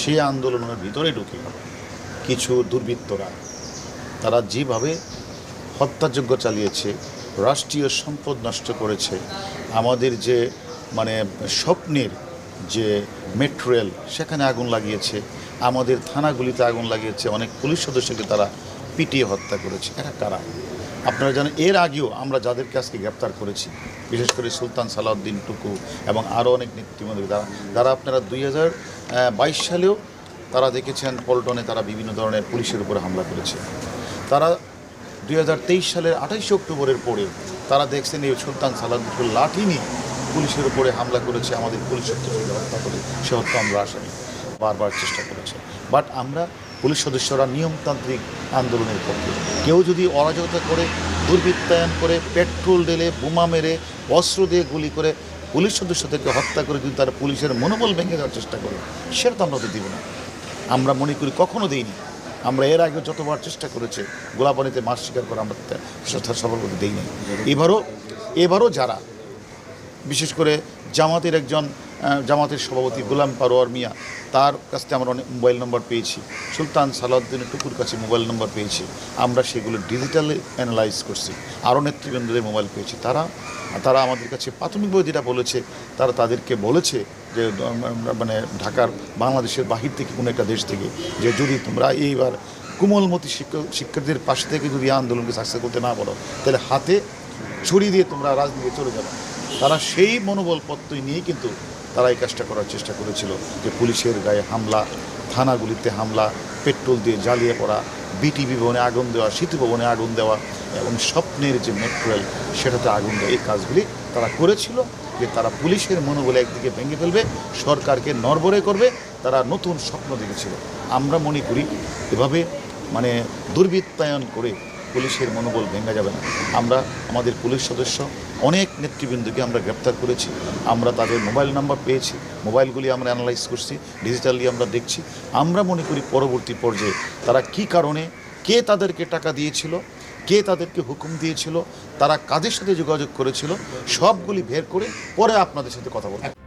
সেই আন্দোলনের ভিতরে ঢুকে কিছু দুর্বৃত্তরা, তারা যেভাবে হত্যাযজ্ঞ চালিয়েছে, রাষ্ট্রীয় সম্পদ নষ্ট করেছে, আমাদের যে মানে স্বপ্নের যে মেট্রো রেল সেখানে আগুন লাগিয়েছে, আমাদের থানাগুলিতে আগুন লাগিয়েছে, অনেক পুলিশ সদস্যকে তারা পিটিয়ে হত্যা করেছে। এরা কারা? আপনারা জানেন, এর আগেও আমরা যাদেরকে আজকে গ্রেপ্তার করেছি, বিশেষ করে সুলতান সালাউদ্দিন টুকু এবং আরও অনেক নেতৃমন্ত্রী তারা তারা আপনারা দুই হাজার বাইশ সালেও তারা দেখেছেন পল্টনে তারা বিভিন্ন ধরনের পুলিশের উপরে হামলা করেছে। তারা দুই হাজার তেইশ সালের আঠাইশে অক্টোবরের পরে তারা দেখছেন এই সুলতান সালাউদ্দিন লাঠি নিয়ে পুলিশের উপরে হামলা করেছে, আমাদের পুলিশ সদস্যকে হত্যা করে সে হত্যা আমরা আসামি বারবার চেষ্টা করেছে। বাট আমরা পুলিশ সদস্যরা নিয়মতান্ত্রিক আন্দোলনের পক্ষে। কেউ যদি অরাজকতা করে, দুর্বৃত্তায়ন করে, পেট্রোল ঢেলে, বোমা মেরে, অস্ত্র দিয়ে গুলি করে পুলিশ সদস্যদেরকে হত্যা করে কিন্তু তারা পুলিশের মনোবল ভেঙে দেওয়ার চেষ্টা করে সেটা তো আমরা তো দিব না। আমরা মনে করি কখনো দিইনি। আমরা এর আগে যতবার চেষ্টা করেছে, গোলাপানিতে মাছ স্বীকার করে আমরা সফল করতে দিইনি। এবারও এবারও যারা, বিশেষ করে জামাতের একজন জামাতের সভাপতি গোলাম পারোয়ার মিয়া, তার কাছ থেকে আমরা অনেক মোবাইল নম্বর পেয়েছি। সুলতান সালাউদ্দিনের টুকুর কাছে মোবাইল নম্বর পেয়েছি। আমরা সেগুলো ডিজিটালি অ্যানালাইজ করছি। আরও নেতৃবৃন্দদের মোবাইল পেয়েছি। তারা তারা আমাদের কাছে প্রাথমিকভাবে যেটা বলেছে, তারা তাদেরকে বলেছে যে মানে ঢাকার বাংলাদেশের বাহির থেকে কোনো একটা দেশ থেকে যে, যদি তোমরা এইবার কোমলমতি শিক্ষক শিক্ষার্থীদের পাশে থেকে যদি আন্দোলনকে সাকসেস করতে না পারো, তাহলে হাতে ছড়িয়ে দিয়ে তোমরা রাজনীতি চলে যাবে। তারা সেই মনোবল প্রত্যয় নিয়ে কিন্তু তারা এই কাজটা করার চেষ্টা করেছিল যে পুলিশের গায়ে হামলা, থানাগুলিতে হামলা, পেট্রোল দিয়ে জ্বালিয়ে পড়া বিটিভি ভবনে আগুন দেওয়া স্মৃতি ভবনে আগুন দেওয়া এবং স্বপ্নের যে মেট্রোয়েল সেটাতে আগুন দেওয়া, এই কাজগুলি তারা করেছিল যে তারা পুলিশের মনোবল একদিকে ভেঙে ফেলবে, সরকারকে নরবরে করবে, তারা নতুন স্বপ্ন দেখেছিল। আমরা মনে করি এভাবে মানে দুর্বৃত্তায়ন করে পুলিশের মনোবল ভেঙে যাবে না। আমরা আমাদের পুলিশ সদস্য অনেক নেতৃবৃন্দকে আমরা গ্রেপ্তার করেছি, আমরা তাদের মোবাইল নাম্বার পেয়েছি, মোবাইলগুলি আমরা অ্যানালাইজ করছি, ডিজিটালি আমরা দেখছি। আমরা মনে করি পরবর্তী পর্যায়ে তারা কি কারণে, কে তাদেরকে টাকা দিয়েছিল, কে তাদেরকে হুকুম দিয়েছিল, তারা কাদের সাথে যোগাযোগ করেছিল, সবগুলি বের করে পরে আপনাদের সাথে কথা বলব।